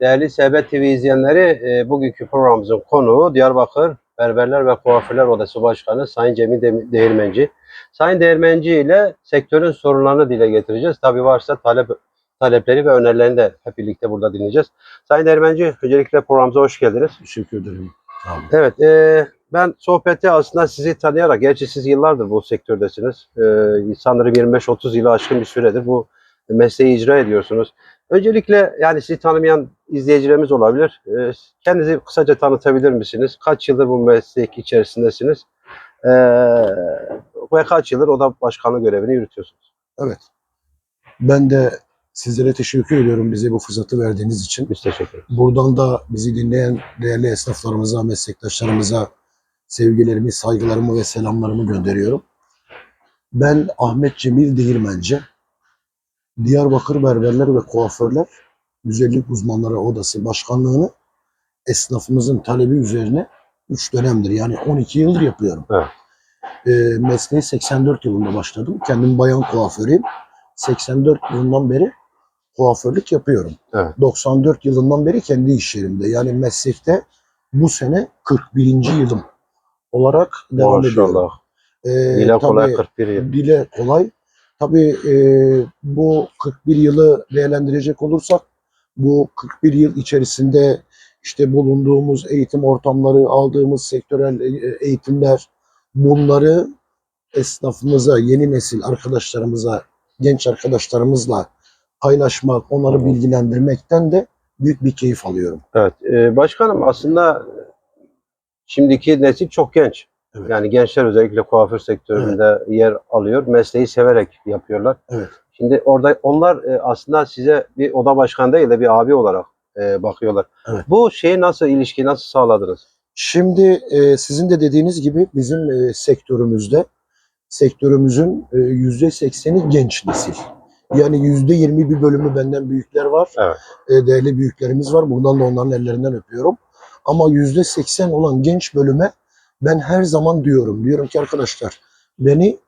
Değerli SB TV izleyenleri, e, bugünkü programımızın konuğu Diyarbakır Berberler ve Kuaförler Odası Başkanı Sayın Cemil Dem- Değirmenci. Sayın Değirmenci ile sektörün sorunlarını dile getireceğiz. Tabii varsa talep talepleri ve önerilerini de hep birlikte burada dinleyeceğiz. Sayın Değirmenci, öncelikle programımıza hoş geldiniz. Teşekkür ederim. Tamam. Evet, e, ben sohbeti aslında sizi tanıyarak, gerçi siz yıllardır bu sektördesiniz. E, sanırım 25-30 yılı aşkın bir süredir bu mesleği icra ediyorsunuz. Öncelikle yani sizi tanımayan izleyicilerimiz olabilir. E, kendinizi kısaca tanıtabilir misiniz? Kaç yıldır bu meslek içerisindesiniz? E, ve kaç yıldır oda başkanlığı görevini yürütüyorsunuz? Evet. Ben de sizlere teşekkür ediyorum bize bu fırsatı verdiğiniz için. Biz teşekkür ederiz. Buradan da bizi dinleyen değerli esnaflarımıza, meslektaşlarımıza sevgilerimi, saygılarımı ve selamlarımı gönderiyorum. Ben Ahmet Cemil Değirmenci. Diyarbakır Berberler ve Kuaförler Güzellik Uzmanları Odası Başkanlığını esnafımızın talebi üzerine 3 dönemdir yani 12 yıldır yapıyorum. Evet. Ee, mesleği 84 yılında başladım. Kendim bayan kuaförüyüm. 84 yılından beri kuaförlük yapıyorum. Evet. 94 yılından beri kendi iş yerimde. Yani meslekte bu sene 41. yılım olarak devam ediyorum. Maşallah. Ee, Dile kolay tabii- 41 yıl. dile kolay. Tabii e, bu 41 yılı değerlendirecek olursak bu 41 yıl içerisinde işte bulunduğumuz eğitim ortamları, aldığımız sektörel e, eğitimler bunları esnafımıza, yeni nesil arkadaşlarımıza, genç arkadaşlarımızla paylaşmak, onları bilgilendirmekten de büyük bir keyif alıyorum. Evet. e, başkanım aslında şimdiki nesil çok genç. Evet. Yani gençler özellikle kuaför sektöründe yer alıyor. Mesleği severek yapıyorlar. Evet. Şimdi orada onlar e, aslında size bir oda başkanı değil de bir abi olarak e, bakıyorlar. Evet. Bu şeyi nasıl ilişki nasıl sağladınız? Şimdi e, sizin de dediğiniz gibi bizim sektörümüzde sektörümüzün yüzde sekseni genç nesil. Yani yüzde yirmi bir bölümü benden büyükler var. Evet. Değerli büyüklerimiz var. Buradan da onların ellerinden öpüyorum. Ama yüzde seksen olan genç bölüme ben her zaman diyorum. Diyorum ki arkadaşlar beni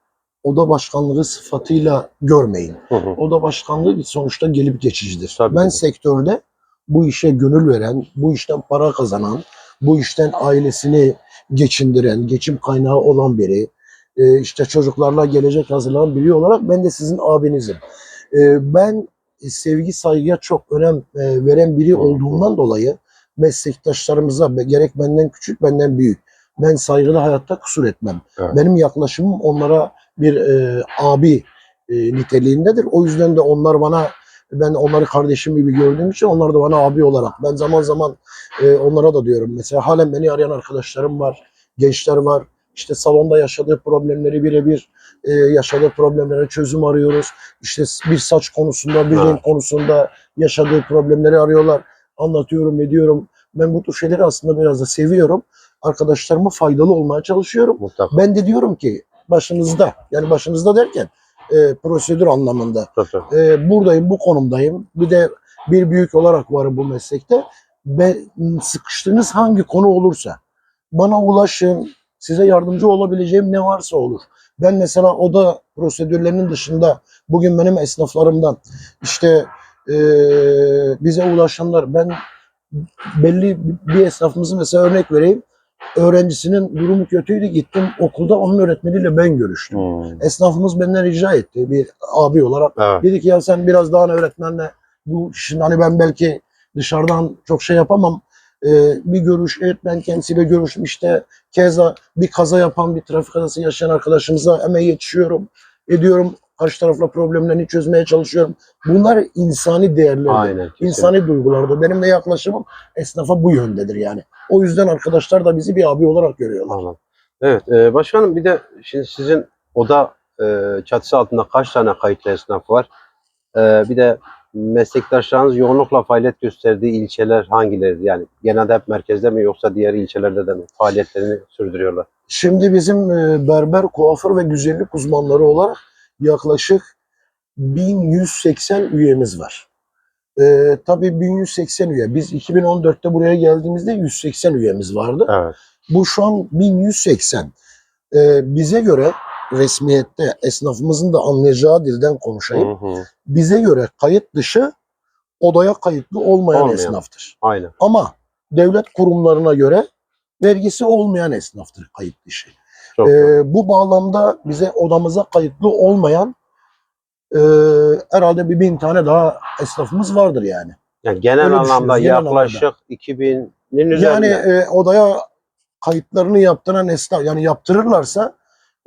oda başkanlığı sıfatıyla görmeyin. Hı hı. Oda başkanlığı bir sonuçta gelip geçicidir. Tabii ben ki. sektörde bu işe gönül veren, bu işten para kazanan, bu işten ailesini geçindiren, geçim kaynağı olan biri, e, işte çocuklarla gelecek hazırlanan biri olarak ben de sizin abinizim. E, ben sevgi saygıya çok önem e, veren biri olduğumdan dolayı meslektaşlarımıza gerek benden küçük benden büyük ben saygıda hayatta kusur etmem. Evet. Benim yaklaşımım onlara bir e, abi e, niteliğindedir. O yüzden de onlar bana ben onları kardeşim gibi gördüğüm için onlar da bana abi olarak ben zaman zaman e, onlara da diyorum. Mesela halen beni arayan arkadaşlarım var, gençler var. İşte salonda yaşadığı problemleri birebir e, yaşadığı problemlere çözüm arıyoruz. İşte bir saç konusunda, bir Evet. renk konusunda yaşadığı problemleri arıyorlar. Anlatıyorum, ediyorum. Ben bu tür şeyleri aslında biraz da seviyorum. Arkadaşlarıma faydalı olmaya çalışıyorum. Mutlaka. Ben de diyorum ki başınızda, yani başınızda derken e, prosedür anlamında Tabii, e, buradayım, bu konumdayım. Bir de bir büyük olarak varım bu meslekte. Ve sıkıştığınız hangi konu olursa bana ulaşın. Size yardımcı olabileceğim ne varsa olur. Ben mesela oda prosedürlerinin dışında bugün benim esnaflarımdan işte e, bize ulaşanlar ben belli bir esnafımızın mesela örnek vereyim. Öğrencisinin durumu kötüydü. Gittim okulda onun öğretmeniyle ben görüştüm. Hmm. Esnafımız benden rica etti bir abi olarak. Evet. Dedi ki ya sen biraz daha öğretmenle bu şimdi hani ben belki dışarıdan çok şey yapamam. Ee, bir görüş öğretmen kendisiyle görüşüm işte keza bir kaza yapan bir trafik kazası yaşayan arkadaşımıza hemen yetişiyorum. Ediyorum karşı tarafla problemlerini çözmeye çalışıyorum. Bunlar insani değerler. Aynen. kesinlikle. İnsani duygulardır. Benim de yaklaşımım esnafa bu yöndedir yani. O yüzden arkadaşlar da bizi bir abi olarak görüyorlar. Anladım. Evet. e, başkanım bir de şimdi sizin oda e, çatısı altında kaç tane kayıtlı esnaf var? E, bir de meslektaşlarınız yoğunlukla faaliyet gösterdiği ilçeler hangileri? Yani genelde hep merkezde mi yoksa diğer ilçelerde de mi faaliyetlerini sürdürüyorlar? Şimdi bizim e, berber, kuaför ve güzellik uzmanları olarak yaklaşık 1180 üyemiz var. E, tabii 1180 üye. Biz 2014'te buraya geldiğimizde 180 üyemiz vardı. Evet. Bu şu an 1180. E, bize göre resmiyette esnafımızın da anlayacağı dilden konuşayım. Hı hı. Bize göre kayıt dışı odaya kayıtlı olmayan, Olmayan. esnaftır. Aynen. Ama devlet kurumlarına göre vergisi olmayan esnaftır kayıt dışı. Çok doğru. bu bağlamda bize odamıza kayıtlı olmayan e, herhalde bir bin tane daha esnafımız vardır yani. Yani genel öyle anlamda genel yaklaşık 2000'in Yani üzerinde. e, odaya kayıtlarını yaptıran esnaf yani yaptırırlarsa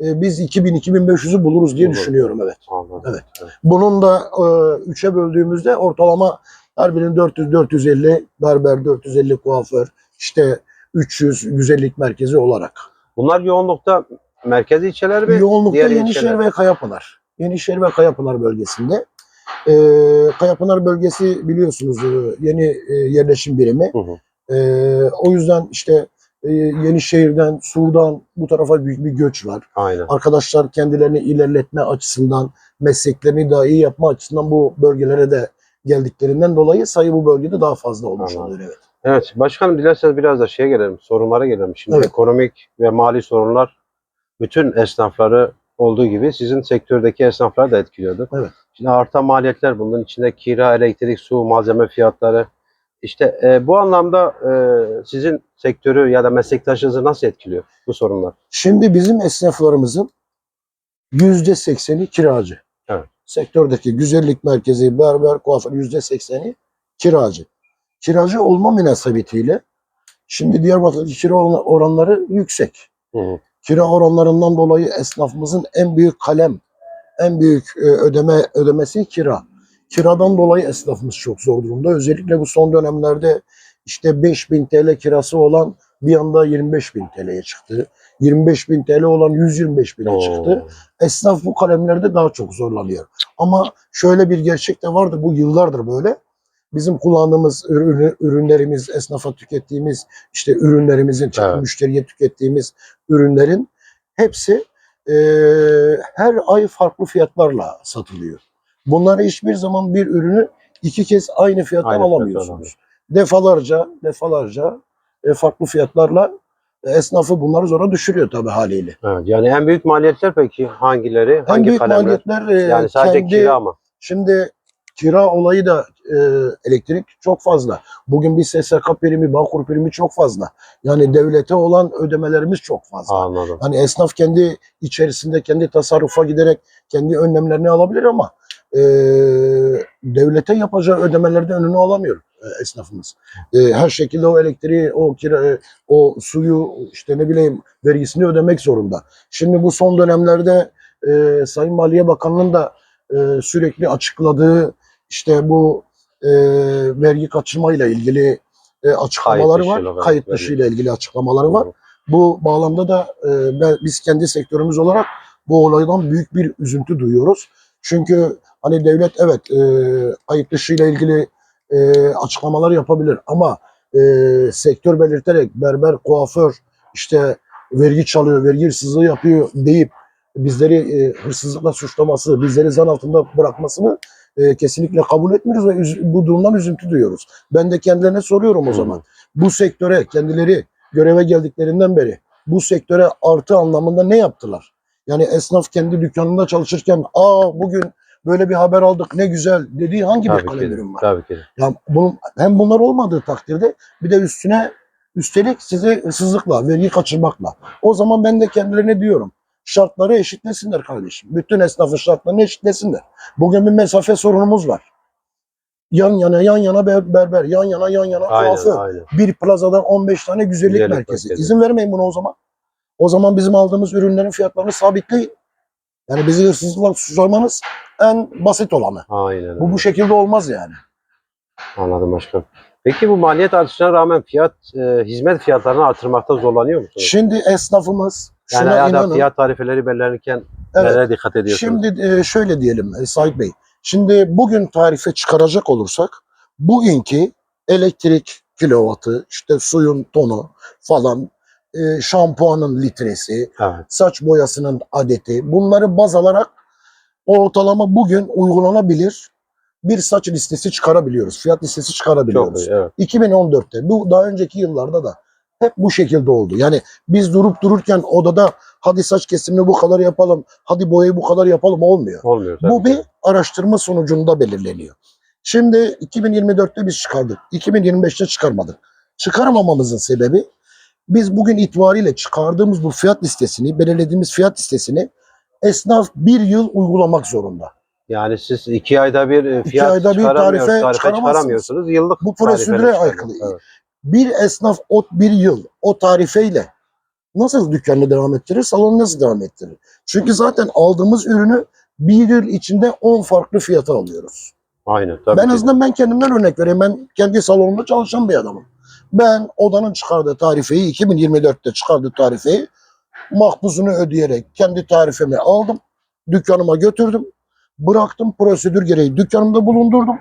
e, biz 2000-2500'ü buluruz diye Buluruz. düşünüyorum evet. Anladım. Evet. Bunun da e, üçe böldüğümüzde ortalama her birinin 400-450 berber, 450 kuaför, işte 300 güzellik merkezi olarak. Bunlar yoğunlukta merkezi ilçeler mi? Yoğunlukta diğer Yenişehir ilçeler? ve Kayapınar. Yenişehir ve Kayapınar bölgesinde. E, Kayapınar bölgesi biliyorsunuz e, yeni e, yerleşim birimi. Hı hı. E, o yüzden işte e, Yenişehir'den, Sur'dan bu tarafa büyük bir göç var. Aynen. Arkadaşlar kendilerini ilerletme açısından, mesleklerini daha iyi yapma açısından bu bölgelere de geldiklerinden dolayı sayı bu bölgede daha fazla olmuş oluyor. Evet. Evet başkanım dilerseniz biraz da şeye gelelim, sorunlara gelelim. Şimdi Evet. ekonomik ve mali sorunlar bütün esnafları olduğu gibi sizin sektördeki esnafları da etkiliyordu. Evet. Şimdi artan maliyetler bunun içinde kira, elektrik, su, malzeme fiyatları. İşte e, bu anlamda e, sizin sektörü ya da meslektaşınızı nasıl etkiliyor bu sorunlar? Şimdi bizim esnaflarımızın yüzde sekseni kiracı. Evet. Sektördeki güzellik merkezi, berber, kuaför yüzde sekseni kiracı. Kiracı olma münasebetiyle şimdi Diyarbakır'daki kira oran- oranları yüksek. Hı hı. Kira oranlarından dolayı esnafımızın en büyük kalem, en büyük e, ödeme ödemesi kira. Kiradan dolayı esnafımız çok zor durumda. Özellikle bu son dönemlerde işte 5000 TL kirası olan bir anda 25 bin TL'ye çıktı. 25 bin TL olan 125 bine çıktı. Esnaf bu kalemlerde daha çok zorlanıyor. Ama şöyle bir gerçek de vardır. Bu yıllardır böyle. Bizim kullandığımız ürün- ürünlerimiz, esnafa tükettiğimiz işte ürünlerimizin, Evet. müşteriye tükettiğimiz ürünlerin hepsi e, her ay farklı fiyatlarla satılıyor. Bunları hiçbir zaman bir ürünü iki kez aynı fiyattan Aynı fiyattan alamıyorsunuz. alamıyor. Defalarca, defalarca e, farklı fiyatlarla esnafı bunları zora düşürüyor tabii haliyle. Evet, yani en büyük maliyetler peki hangileri? En Hangi büyük kalemler? maliyetler e, Yani sadece kendi, kira mı? Şimdi kira olayı da e, elektrik çok fazla. Bugün bir SSK primi, Bağkur primi çok fazla. Yani devlete olan ödemelerimiz çok fazla. Anladım. Hani esnaf kendi içerisinde kendi tasarrufa giderek kendi önlemlerini alabilir ama e, devlete yapacağı ödemelerde önünü alamıyor e, esnafımız. E, her şekilde o elektriği, o kira, e, o suyu işte ne bileyim vergisini ödemek zorunda. Şimdi bu son dönemlerde e, Sayın Maliye Bakanı'nın da e, sürekli açıkladığı işte bu e, vergi kaçırmayla ilgili e, açıklamaları Kayıt var. Kayıt dışı ile ilgili açıklamaları var. Bu bağlamda da e, ben, biz kendi sektörümüz olarak bu olaydan büyük bir üzüntü duyuyoruz. Çünkü hani devlet evet e, kayıt dışı ile ilgili e, açıklamalar yapabilir ama e, sektör belirterek berber, kuaför işte vergi çalıyor, vergi hırsızlığı yapıyor deyip bizleri e, hırsızlıkla suçlaması, bizleri zan altında bırakmasını e, kesinlikle kabul etmiyoruz ve üz- bu durumdan üzüntü duyuyoruz. Ben de kendilerine soruyorum o zaman. Bu sektöre kendileri göreve geldiklerinden beri bu sektöre artı anlamında ne yaptılar? Yani esnaf kendi dükkanında çalışırken aa bugün böyle bir haber aldık ne güzel dediği hangi bir Tabii ki de. var? Tabii ki de. Yani bunun, hem bunlar olmadığı takdirde bir de üstüne üstelik size hırsızlıkla, vergi kaçırmakla. O zaman ben de kendilerine diyorum. Şartları eşitlesinler kardeşim. Bütün esnafın şartlarını eşitlesinler. Bugün bir mesafe sorunumuz var. Yan yana yan yana ber- berber, yan yana yan yana Aynen, kuaför. aynen. Bir plazada 15 tane güzellik, Güzellik merkezi. merkezi. İzin vermeyin buna o zaman. O zaman bizim aldığımız ürünlerin fiyatlarını sabitleyin. Yani bizi hırsızlıkla suçlamanız en basit olanı. Aynen. Bu bu şekilde olmaz yani. Anladım başkanım. Peki bu maliyet artışına rağmen fiyat e, hizmet fiyatlarını artırmakta zorlanıyor musunuz? Şimdi esnafımız Yani şuna inanın. fiyat tarifeleri belirlenirken evet, nelere dikkat ediyorsunuz? şimdi e, şöyle diyelim e, Sait Bey. Şimdi bugün tarife çıkaracak olursak bugünkü elektrik kilovatı, işte suyun tonu falan, e, şampuanın litresi, Evet. saç boyasının adeti bunları baz alarak ortalama bugün uygulanabilir bir saç listesi çıkarabiliyoruz. Fiyat listesi Çok çıkarabiliyoruz. iyi. Evet. 2014'te bu daha önceki yıllarda da hep bu şekilde oldu. Yani biz durup dururken odada hadi saç kesimini bu kadar yapalım, hadi boyayı bu kadar yapalım olmuyor. Olmuyor. Bu bir araştırma sonucunda belirleniyor. Şimdi 2024'te biz çıkardık. 2025'te çıkarmadık. Çıkarmamamızın sebebi biz bugün itibariyle çıkardığımız bu fiyat listesini, belirlediğimiz fiyat listesini esnaf bir yıl uygulamak zorunda. Yani siz iki ayda bir e, fiyat ayda bir tarife tarife çıkaramıyorsunuz. Yıllık Bu prosedüre aykırı. Evet. Bir esnaf o bir yıl o tarifeyle nasıl dükkanını devam ettirir, salonu nasıl devam ettirir? Çünkü zaten aldığımız ürünü bir yıl içinde 10 farklı fiyata alıyoruz. Aynen. Tabii ben azından ben kendimden örnek vereyim. Ben kendi salonumda çalışan bir adamım. Ben odanın çıkardığı tarifeyi 2024'te çıkardığı tarifeyi makbuzunu ödeyerek kendi tarifemi aldım. Dükkanıma götürdüm. Bıraktım prosedür gereği dükkanımda bulundurdum.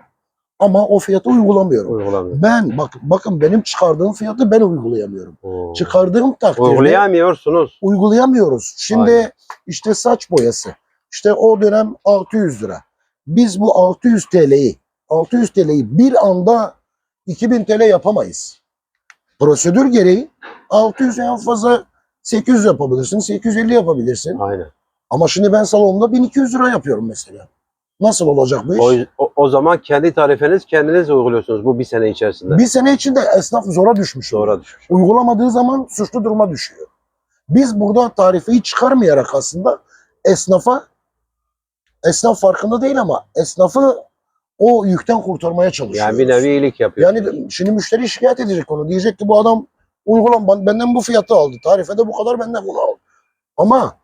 Ama o fiyatı uygulamıyorum. Uygulamıyor. Ben bak bakın benim çıkardığım fiyatı ben uygulayamıyorum. Oo. Çıkardığım takdirde Uygulayamıyorsunuz. uygulayamıyoruz. Şimdi Aynen. işte saç boyası. İşte o dönem 600 lira. Biz bu 600 TL'yi 600 TL'yi bir anda 2000 TL yapamayız. Prosedür gereği 600 en fazla 800 yapabilirsin, 850 yapabilirsin. Aynen. Ama şimdi ben salonda 1200 lira yapıyorum mesela. Nasıl olacak bu iş? O, o, o zaman kendi tarifeniz kendiniz uyguluyorsunuz bu bir sene içerisinde. Bir sene içinde esnaf zora düşmüş. Sonra düşmüş. uygulamadığı zaman suçlu duruma düşüyor. Biz burada tarifeyi çıkarmayarak aslında esnafa esnaf farkında değil ama esnafı o yükten kurtarmaya çalışıyoruz. Yani bir nevi iyilik yapıyor. Yani şimdi müşteri şikayet edecek onu. Diyecek ki bu adam uygulam ben- benden bu fiyatı aldı. Tarifede bu kadar benden bunu aldı. Ama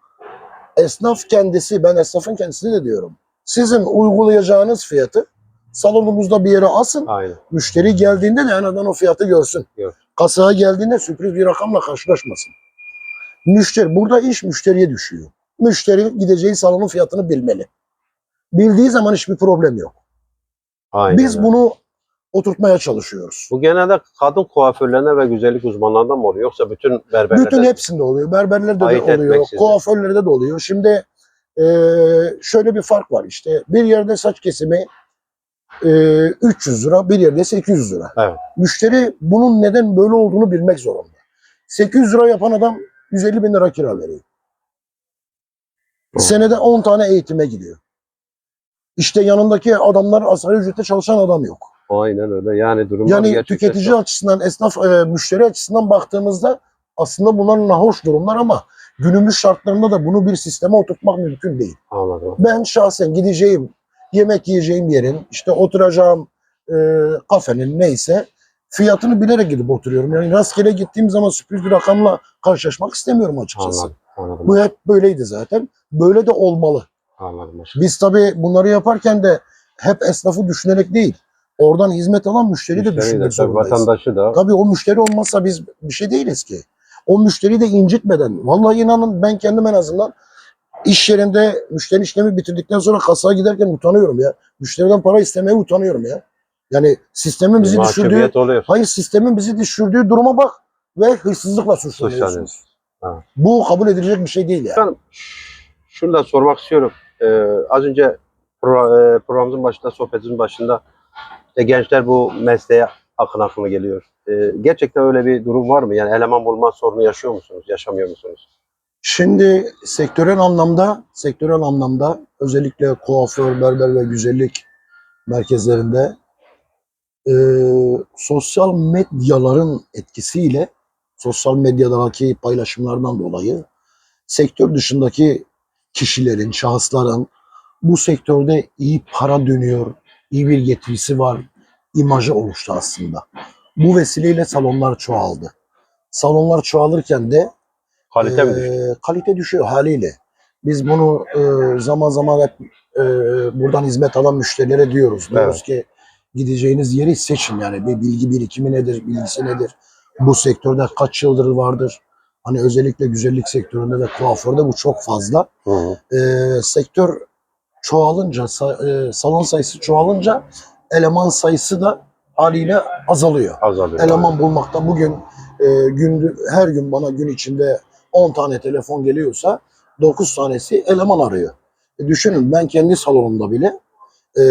esnaf kendisi, ben esnafın kendisine de diyorum. Sizin uygulayacağınız fiyatı salonumuzda bir yere asın. Aynen. Müşteri geldiğinde de en azından o fiyatı görsün. Gör. Kasaya geldiğinde sürpriz bir rakamla karşılaşmasın. Müşteri, burada iş müşteriye düşüyor. Müşteri gideceği salonun fiyatını bilmeli. Bildiği zaman hiçbir problem yok. Aynen. Biz bunu oturtmaya çalışıyoruz. Bu genelde kadın kuaförlerine ve güzellik uzmanlarından mı oluyor yoksa bütün berberlerde? Bütün hepsinde oluyor. Berberlerde de oluyor. Kuaförlerde de oluyor. Şimdi eee, şöyle bir fark var işte. Bir yerde saç kesimi eee, 300 lira, bir yerde 800 lira. Evet. Müşteri bunun neden böyle olduğunu bilmek zorunda. 800 lira yapan adam 150 bin lira kira veriyor. Senede 10 tane eğitime gidiyor. İşte yanındaki adamlar asgari ücrete çalışan adam yok. Aynen öyle. Yani durumlar Yani tüketici çok- açısından, esnaf e, müşteri açısından baktığımızda aslında bunlar nahoş durumlar ama günümüz şartlarında da bunu bir sisteme oturtmak mümkün değil. Anladım. Ben şahsen gideceğim, yemek yiyeceğim yerin, işte oturacağım e, kafenin neyse fiyatını bilerek gidip oturuyorum. Yani rastgele gittiğim zaman sürpriz bir rakamla karşılaşmak istemiyorum açıkçası. Anladım. Anladım. Bu hep böyleydi zaten. Böyle de olmalı. Anladım. Biz tabii bunları yaparken de hep esnafı düşünerek değil, oradan hizmet alan müşteri de Müşteriyi de, düşünmek tabii zorundayız. vatandaşı da Tabii o müşteri olmazsa biz bir şey değiliz ki. O müşteriyi de incitmeden. Vallahi inanın ben kendim en azından iş yerinde müşteri işlemi bitirdikten sonra kasaya giderken utanıyorum ya. Müşteriden para istemeye utanıyorum ya. Yani sistemin bizi düşürdüğü, mahcubiyet oluyor. hayır sistemin bizi düşürdüğü duruma bak ve hırsızlıkla suçlanıyorsunuz. Evet. Bu kabul edilecek bir şey değil yani. Efendim, şunu da sormak istiyorum. Ee, az önce pro- e, programımızın başında, sohbetimizin başında işte gençler bu mesleğe akın akın geliyor. Ee, gerçekten öyle bir durum var mı? Yani eleman bulma sorunu yaşıyor musunuz? Yaşamıyor musunuz? Şimdi sektörel anlamda, sektörel anlamda özellikle kuaför, berber ve güzellik merkezlerinde e, sosyal medyaların etkisiyle, sosyal medyadaki paylaşımlardan dolayı sektör dışındaki kişilerin, şahısların bu sektörde iyi para dönüyor, iyi bir getirisi var, imajı oluştu aslında. Bu vesileyle salonlar çoğaldı. Salonlar çoğalırken de Kalite mi ee, düştü? Kalite düşüyor haliyle. Biz bunu e, zaman zaman hep e, buradan hizmet alan müşterilere diyoruz. Diyoruz ki gideceğiniz yeri seçin yani bir bilgi birikimi nedir, bilgisi nedir? Bu sektörde kaç yıldır vardır? Hani özellikle güzellik sektöründe ve kuaförde bu çok fazla. Hı hı. Ee, sektör çoğalınca, sa- e, salon sayısı çoğalınca eleman sayısı da haliyle azalıyor Azalıyor. eleman bulmakta bugün e, gün her gün bana gün içinde 10 tane telefon geliyorsa 9 tanesi eleman arıyor. E, düşünün ben kendi salonumda bile e,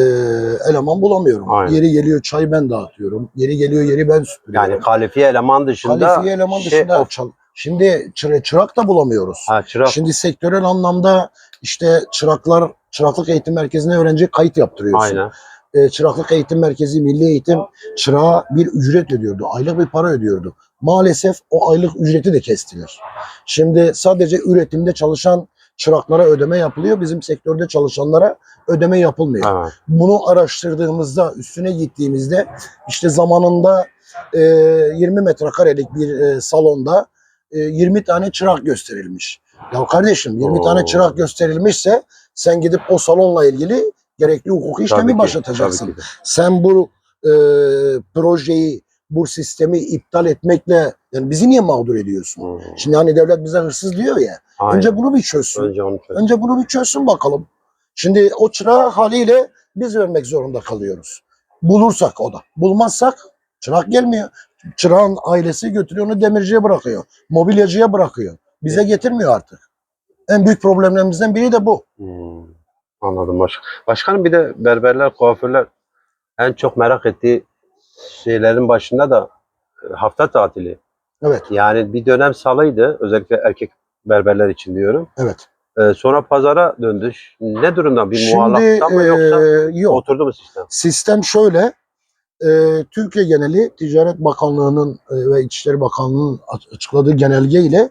eleman bulamıyorum. Aynen. Yeri geliyor çay ben dağıtıyorum. Yeri geliyor yeri ben süpürüyorum. Yani kalifiye eleman dışında Kalifiye eleman şey- dışında çal- Şimdi çıra- çırak da bulamıyoruz. ha, çırak Şimdi sektörel anlamda işte çıraklar çıraklık eğitim merkezine öğrenci kayıt yaptırıyorsun. aynen. E, çıraklık eğitim merkezi, milli eğitim çırağa bir ücret ödüyordu. Aylık bir para ödüyordu. Maalesef o aylık ücreti de kestiler. Şimdi sadece üretimde çalışan çıraklara ödeme yapılıyor. Bizim sektörde çalışanlara ödeme yapılmıyor. Evet. Bunu araştırdığımızda, üstüne gittiğimizde işte zamanında e, 20 metrekarelik bir e, salonda e, 20 tane çırak gösterilmiş. Ya kardeşim 20 Oo. tane çırak gösterilmişse sen gidip o salonla ilgili gerekli hukuki işlemi ki, başlatacaksın. Sen bu e, projeyi, bu sistemi iptal etmekle yani bizi niye mağdur ediyorsun? Hmm. Şimdi hani devlet bize hırsız diyor ya. Aynen. Önce bunu bir çözsün. Önce onu çöz. Önce bunu bir çözsün bakalım. Şimdi o çırağı haliyle biz vermek zorunda kalıyoruz. Bulursak o da. Bulmazsak çırak gelmiyor. Çırağın ailesi götürüyor onu demirciye bırakıyor. Mobilyacıya bırakıyor. Bize getirmiyor artık. En büyük problemlerimizden biri de bu. Hmm. Anladım baş. Başkanım bir de berberler, kuaförler en çok merak ettiği şeylerin başında da e, hafta tatili. Evet, Yani bir dönem salıydı. Özellikle erkek berberler için diyorum. evet. Ee, sonra pazara döndü. Ne durumda? Bir Şimdi muallakta mı yoksa e, yok. oturdu mu sistem? Sistem şöyle. e, Türkiye geneli Ticaret Bakanlığı'nın e, ve İçişleri Bakanlığı'nın açıkladığı genelge ile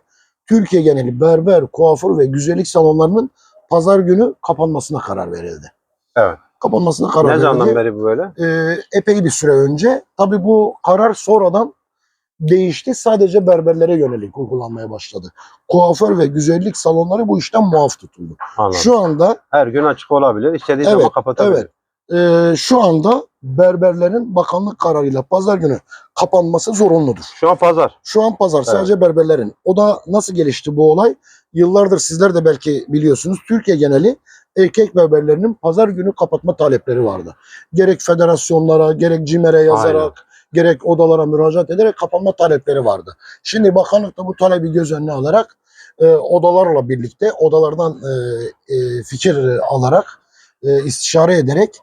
Türkiye geneli berber, kuaför ve güzellik salonlarının pazar günü kapanmasına karar verildi. Evet. Kapanmasına karar Ne verildi. zamandan beri bu böyle? E, epey bir süre önce. Tabii bu karar sonradan değişti. Sadece berberlere yönelik uygulanmaya başladı. Kuaför ve güzellik salonları bu işten muaf tutuldu. Anladım. Şu anda Her gün açık olabilir. İstediği Evet, zaman kapatabilir. evet. Ee, şu anda berberlerin bakanlık kararıyla pazar günü kapanması zorunludur. Şu an pazar. Şu an pazar Evet. sadece berberlerin. O da nasıl gelişti bu olay? Yıllardır sizler de belki biliyorsunuz. Türkiye geneli erkek berberlerinin pazar günü kapatma talepleri vardı. Gerek federasyonlara, gerek CİMER'e yazarak, gerek odalara müracaat ederek kapanma talepleri vardı. Şimdi bakanlık da bu talebi göz önüne alarak e, odalarla birlikte odalardan e, e, fikir alarak e, istişare ederek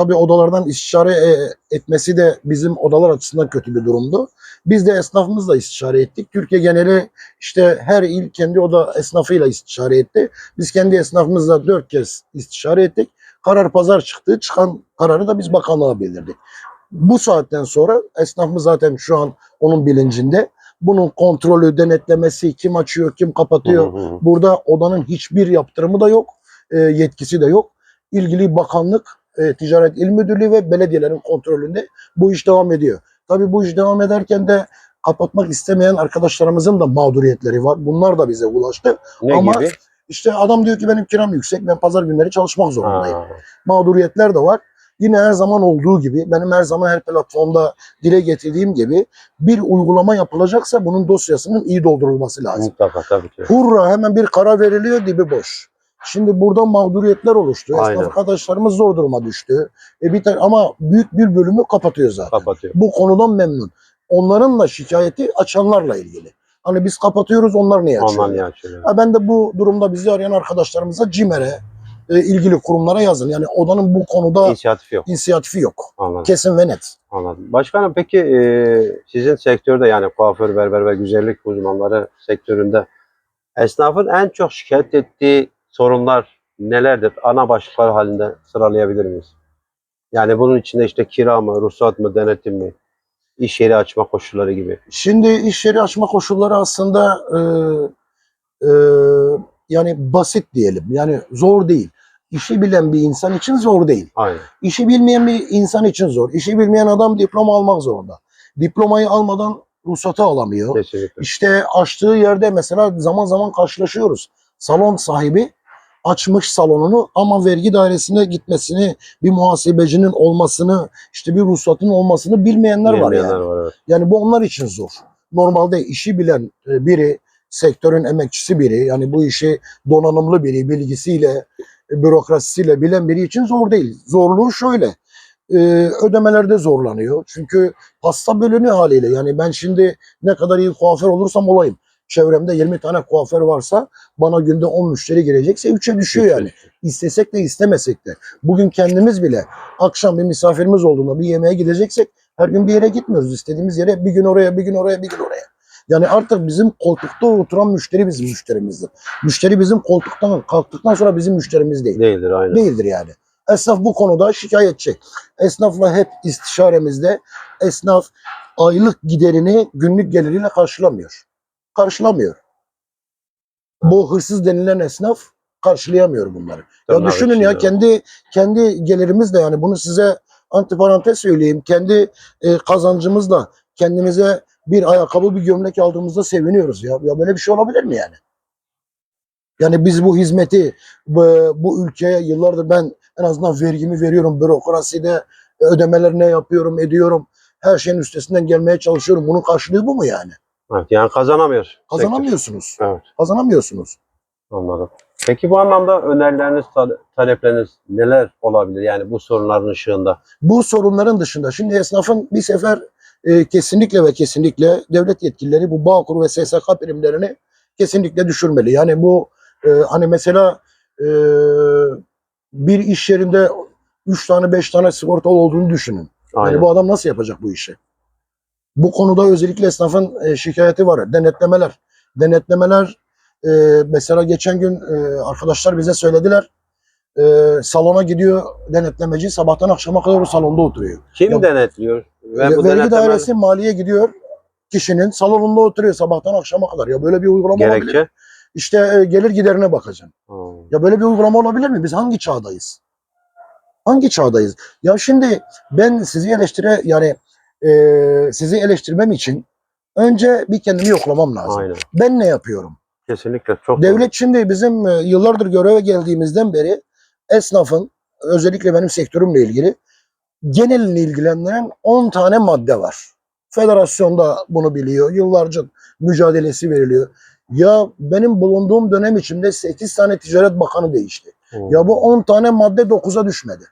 tabii odalardan istişare e, etmesi de bizim odalar açısından kötü bir durumdu. Biz de esnafımızla istişare ettik. Türkiye geneli işte her il kendi oda esnafıyla istişare etti. Biz kendi esnafımızla dört kez istişare ettik. Karar pazar çıktı. Çıkan kararı da biz bakanlığa bildirdik. Bu saatten sonra esnafımız zaten şu an onun bilincinde. Bunun kontrolü, denetlemesi, kim açıyor, kim kapatıyor. Hı hı hı. Burada odanın hiçbir yaptırımı da yok, e, yetkisi de yok. İlgili bakanlık, e, Ticaret İl Müdürlüğü ve belediyelerin kontrolünde bu iş devam ediyor. Tabii bu iş devam ederken de kapatmak istemeyen arkadaşlarımızın da mağduriyetleri var. Bunlar da bize ulaştı. Ne Ama gibi? İşte adam diyor ki benim kiram yüksek, ben pazar günleri çalışmak zorundayım. Ha. Mağduriyetler de var. Yine her zaman olduğu gibi, benim her zaman her platformda dile getirdiğim gibi bir uygulama yapılacaksa bunun dosyasının iyi doldurulması lazım. Mutlaka tabii ki. Hurra hemen bir karar veriliyor dibi boş. Şimdi burada mağduriyetler oluştu. Aynen. Esnaf arkadaşlarımız zor duruma düştü. E bir tane, ama büyük bir bölümü kapatıyor zaten. Kapatıyor. Bu konudan memnun. Onların da şikayeti açanlarla ilgili. Hani biz kapatıyoruz onlar niye açıyor? Ondan niye açılıyor? Ha, ben de bu durumda bizi arayan arkadaşlarımıza CİMER'e e, ilgili kurumlara yazın. Yani odanın bu konuda İnisiyatif yok. inisiyatifi yok. Anladım. Kesin ve net. Anladım. Başkanım peki e, sizin sektörde yani kuaför, berber ve güzellik uzmanları sektöründe esnafın en çok şikayet ettiği sorunlar nelerdir? Ana başlıklar halinde sıralayabilir miyiz? Yani bunun içinde işte kira mı, ruhsat mı, denetim mi, iş yeri açma koşulları gibi. Şimdi iş yeri açma koşulları aslında e, e, yani basit diyelim. Yani zor değil. İşi bilen bir insan için zor değil. Aynen. İşi bilmeyen bir insan için zor. İşi bilmeyen adam diploma almak zorunda. Diplomayı almadan ruhsatı alamıyor. Kesinlikle. İşte açtığı yerde mesela zaman zaman karşılaşıyoruz. Salon sahibi açmış salonunu ama vergi dairesine gitmesini, bir muhasebecinin olmasını, işte bir ruhsatın olmasını bilmeyenler var Bilmeyenler yani. var evet. Yani bu onlar için zor. Normalde işi bilen e, biri, sektörün emekçisi biri, yani bu işi donanımlı biri, bilgisiyle, e, bürokrasisiyle bilen biri için zor değil. Zorluğu şöyle. e, ödemelerde zorlanıyor. Çünkü pasta bölünüyor haliyle. Yani ben şimdi ne kadar iyi kuaför olursam olayım. Çevremde 20 tane kuaför varsa bana günde 10 müşteri gelecekse 3'e düşüyor yani. İstesek de istemesek de. Bugün kendimiz bile akşam bir misafirimiz olduğunda bir yemeğe gideceksek her gün bir yere gitmiyoruz. İstediğimiz yere bir gün oraya, bir gün oraya, bir gün oraya. Yani artık bizim koltukta oturan müşteri bizim müşterimizdir. Müşteri bizim koltuktan kalktıktan sonra bizim müşterimiz değil. Değildir aynen. Değildir yani. Esnaf bu konuda şikayetçi. Esnafla hep istişaremizde esnaf aylık giderini günlük geliriyle karşılamıyor. Karşılamıyor. Bu hırsız denilen esnaf karşılayamıyor bunları. Ya Tırnak düşünün ya içinde. kendi kendi gelirimizle yani bunu size antiparantez söyleyeyim. Kendi e, kazancımızla kendimize bir ayakkabı bir gömlek aldığımızda seviniyoruz ya. Ya böyle bir şey olabilir mi yani? Yani biz bu hizmeti bu, bu ülkeye yıllardır ben en azından vergimi veriyorum. Bürokraside ödemelerine yapıyorum, ediyorum. Her şeyin üstesinden gelmeye çalışıyorum. Bunun karşılığı bu mu yani? Evet, yani kazanamıyor. sektör. Kazanamıyorsunuz. Evet. Kazanamıyorsunuz. Anladım. Peki bu anlamda önerileriniz, ta- talepleriniz neler olabilir? Yani bu sorunların ışığında. Bu sorunların dışında şimdi esnafın bir sefer e, kesinlikle ve kesinlikle devlet yetkilileri bu Bağkur ve SSK primlerini kesinlikle düşürmeli. Yani bu e, hani mesela e, bir iş yerinde 3 tane 5 tane sigortalı olduğunu düşünün. Aynen. Yani bu adam nasıl yapacak bu işi? Bu konuda özellikle esnafın e, şikayeti var. Denetlemeler. Denetlemeler e, mesela geçen gün e, arkadaşlar bize söylediler. E, salona gidiyor denetlemeci sabahtan akşama kadar o salonda oturuyor. Kim Ya- denetliyor? Ve E, bu vergi denetleme- dairesi maliye gidiyor. Kişinin salonunda oturuyor sabahtan akşama kadar. Ya böyle bir uygulama olabilir. gerekçe. İşte e, gelir giderine bakacaksın. Hmm. Ya böyle bir uygulama olabilir mi? Biz hangi çağdayız? Hangi çağdayız? Ya şimdi ben sizi eleştire yani e, sizi eleştirmem için önce bir kendimi yoklamam lazım. Aynen. Ben ne yapıyorum? Kesinlikle çok Devlet şimdi bizim e, yıllardır göreve geldiğimizden beri esnafın özellikle benim sektörümle ilgili genelini ilgilendiren 10 tane madde var. Federasyonda bunu biliyor. Yıllarca mücadelesi veriliyor. Ya benim bulunduğum dönem içinde 8 tane ticaret bakanı değişti. doğru. Ya bu 10 tane madde 9'a düşmedi.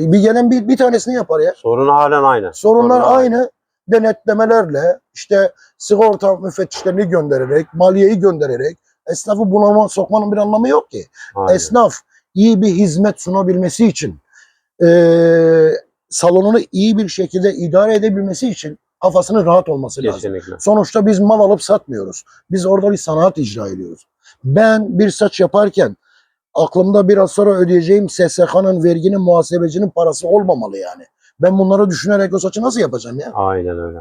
Ya bir gelen bir, bir tanesini yapar ya. sorun halen aynı. Sorunlar Sorun aynı denetlemelerle işte sigorta müfettişlerini göndererek, maliyeyi göndererek esnafı bunama sokmanın bir anlamı yok ki. Aynen. Esnaf iyi bir hizmet sunabilmesi için eee, salonunu iyi bir şekilde idare edebilmesi için kafasının rahat olması lazım. Kesinlikle. Sonuçta biz mal alıp satmıyoruz. Biz orada bir sanat icra ediyoruz. Ben bir saç yaparken aklımda biraz sonra ödeyeceğim SSK'nın, verginin, muhasebecinin parası olmamalı yani. Ben bunları düşünerek o saçı nasıl yapacağım ya? Aynen öyle.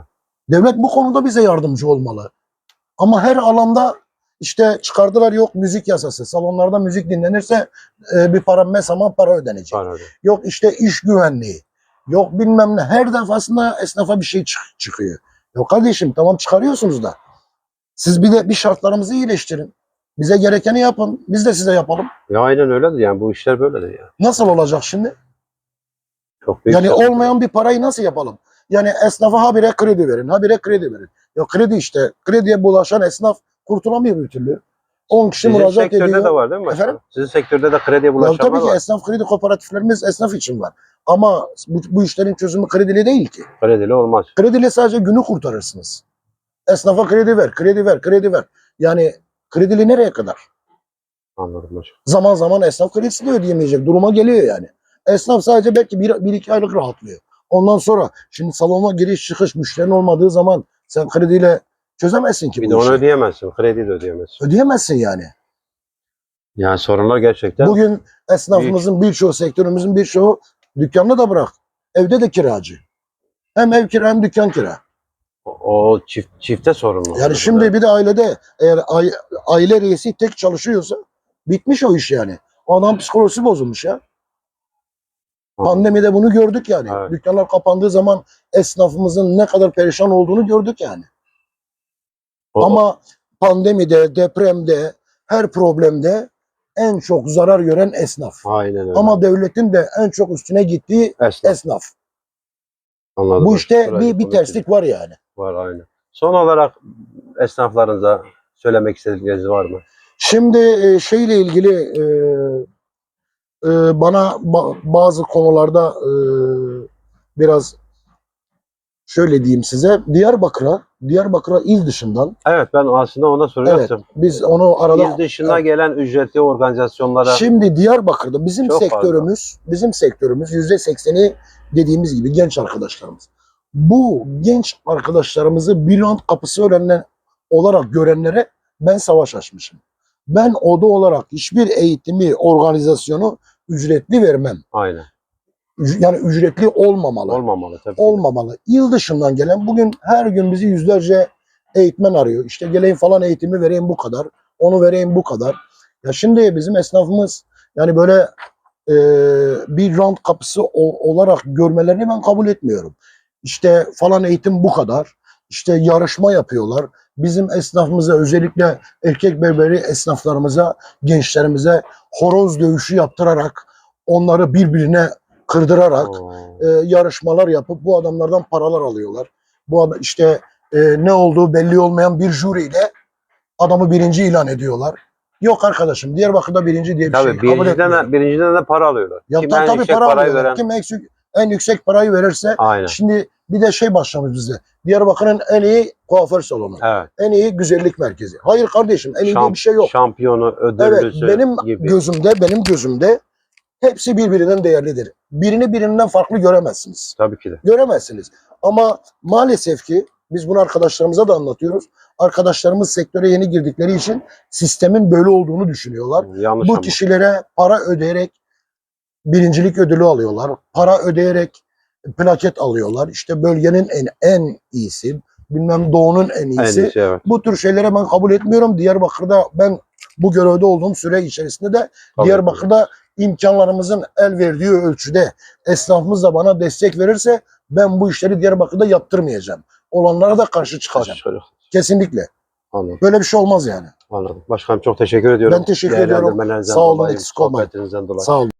Devlet bu konuda bize yardımcı olmalı. Ama her alanda işte çıkardılar yok müzik yasası. Salonlarda müzik dinlenirse e, bir para mesaman para ödenecek. Öyle. Yok işte iş güvenliği. Yok bilmem ne. Her defasında esnafa bir şey çık- çıkıyor. Yok kardeşim tamam çıkarıyorsunuz da. Siz bir de bir şartlarımızı iyileştirin. Bize gerekeni yapın. Biz de size yapalım. Ya aynen öyledir yani bu işler böyledir ya. Nasıl olacak şimdi? Çok büyük Yani olmayan bir parayı nasıl yapalım? Yani esnafa habire kredi verin, habire kredi verin. Ya kredi işte, krediye bulaşan esnaf kurtulamıyor bir türlü. 10 kişi Sizin müracaat sektörde ediyor. de var değil mi başkanım? Efendim? Sizin sektörde de krediye Ya bulaşanlar tabii ki var. esnaf kredi kooperatiflerimiz esnaf için var. Ama bu, bu işlerin çözümü kredili değil ki. Kredili olmaz. Krediyle sadece günü kurtarırsınız. Esnafa kredi ver, kredi ver, kredi ver. Yani kredili nereye kadar? Anladım hocam. Zaman zaman esnaf kredisi de ödeyemeyecek duruma geliyor yani. Esnaf sadece belki bir, bir iki aylık rahatlıyor. Ondan sonra şimdi salona giriş çıkış müşterinin olmadığı zaman sen krediyle çözemezsin ki Bir de onu işi. ödeyemezsin. Kredi de ödeyemezsin. Ödeyemezsin yani. Yani sorunlar gerçekten Bugün esnafımızın birçoğu, sektörümüzün birçoğu dükkanını da bırak. Evde de kiracı. Hem ev kira hem dükkan kira. O, çift, çifte sorunlu. Yani şimdi bir de ailede eğer ai- aile reisi tek çalışıyorsa bitmiş o iş yani. O adam psikolojisi bozulmuş ya. Pandemide bunu gördük yani. Evet. Dükkanlar kapandığı zaman esnafımızın ne kadar perişan olduğunu gördük yani. O- Ama pandemide, depremde, her problemde en çok zarar gören esnaf. Aynen öyle. Ama devletin de en çok üstüne gittiği esnaf. esnaf. Anladım. Bu işte bir, bir terslik var yani. Var aynen. Son olarak esnaflarınıza söylemek istedikleriniz var mı? Şimdi e, şeyle ilgili e, e, bana ba- bazı konularda e, biraz şöyle diyeyim size Diyarbakır'a Diyarbakır'a il dışından Evet ben aslında ona soracaktım. biz onu arada İl dışına gelen ücretli organizasyonlara Şimdi Diyarbakır'da bizim Çok sektörümüz, bizim sektörümüz yüzde sekseni dediğimiz gibi genç arkadaşlarımız. Bu genç arkadaşlarımızı Bülent kapısı öğrenen olarak görenlere ben savaş açmışım. Ben oda olarak hiçbir eğitimi, organizasyonu ücretli vermem. Aynen. Yani ücretli olmamalı. Olmamalı tabii. olmamalı. Yıl dışından gelen bugün her gün bizi yüzlerce eğitmen arıyor. İşte geleyim falan eğitimi vereyim bu kadar. Onu vereyim bu kadar. Ya şimdi bizim esnafımız yani böyle e, bir rant kapısı o- olarak görmelerini ben kabul etmiyorum. İşte falan eğitim bu kadar. İşte yarışma yapıyorlar. Bizim esnafımıza özellikle erkek berberi esnaflarımıza, gençlerimize horoz dövüşü yaptırarak onları birbirine kırdırarak Oo. e, yarışmalar yapıp bu adamlardan paralar alıyorlar. Bu adam işte e, ne olduğu belli olmayan bir jüriyle adamı birinci ilan ediyorlar. Yok arkadaşım Diyarbakır'da birinci diye bir Tabii şey kabul birinciden etmiyorum. de, birinciden de para alıyorlar. Ya Kim tabii, en yüksek para parayı alıyorlar. veren. Kim en yüksek, en yüksek parayı verirse Aynen. şimdi bir de şey başlamış bizde. Diyarbakır'ın en iyi kuaför salonu. Evet. En iyi güzellik merkezi. Hayır kardeşim en iyi Şamp- bir şey yok. Şampiyonu, Evet ödüllüsü benim gibi. gözümde benim gözümde hepsi birbirinden değerlidir. Birini birinden farklı göremezsiniz. Tabii ki de. göremezsiniz. Ama maalesef ki biz bunu arkadaşlarımıza da anlatıyoruz. Arkadaşlarımız sektöre yeni girdikleri için sistemin böyle olduğunu düşünüyorlar. Yanlış Bu ama. kişilere para ödeyerek birincilik ödülü alıyorlar. Para ödeyerek plaket alıyorlar. İşte bölgenin en en iyisi, bilmem doğunun en En iyisi. iyisi evet. Bu tür şeylere ben kabul etmiyorum. Diyarbakır'da ben bu görevde olduğum süre içerisinde de Tabii. Diyarbakır'da imkanlarımızın el verdiği ölçüde esnafımız da bana destek verirse ben bu işleri Diyarbakır'da yaptırmayacağım. Olanlara da karşı çıkacağım. Çocuk? Kesinlikle. Anladım. Böyle bir şey olmaz yani. Anladım. Başkanım çok teşekkür ediyorum. Ben teşekkür ediyorum. Sağ olun, eksik olmayın. Sağ olun.